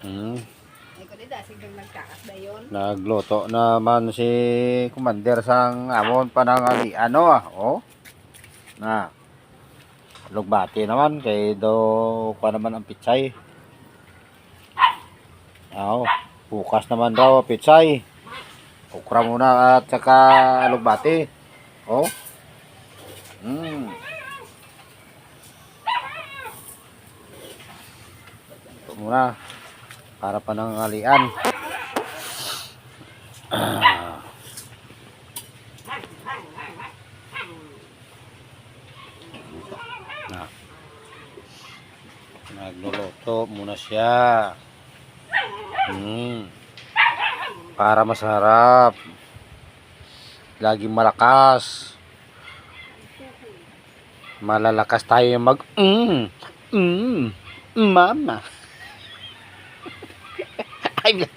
Hmm. Ay ko dida, sigang nagkakas da yun. Nagluto naman si Commander sang amon panangali ano ah. Oh. Na. Lugbati naman kay do pa naman ang pitsay. Aw, bukas naman daw ang pitsay. Ukra muna at saka lugbati. Oh. Hmm. Ito muna para panangalian. na nagluluto muna siya. Hmm. para masarap. Laging malakas. Malalakas tayo mag mm, mm, mama ay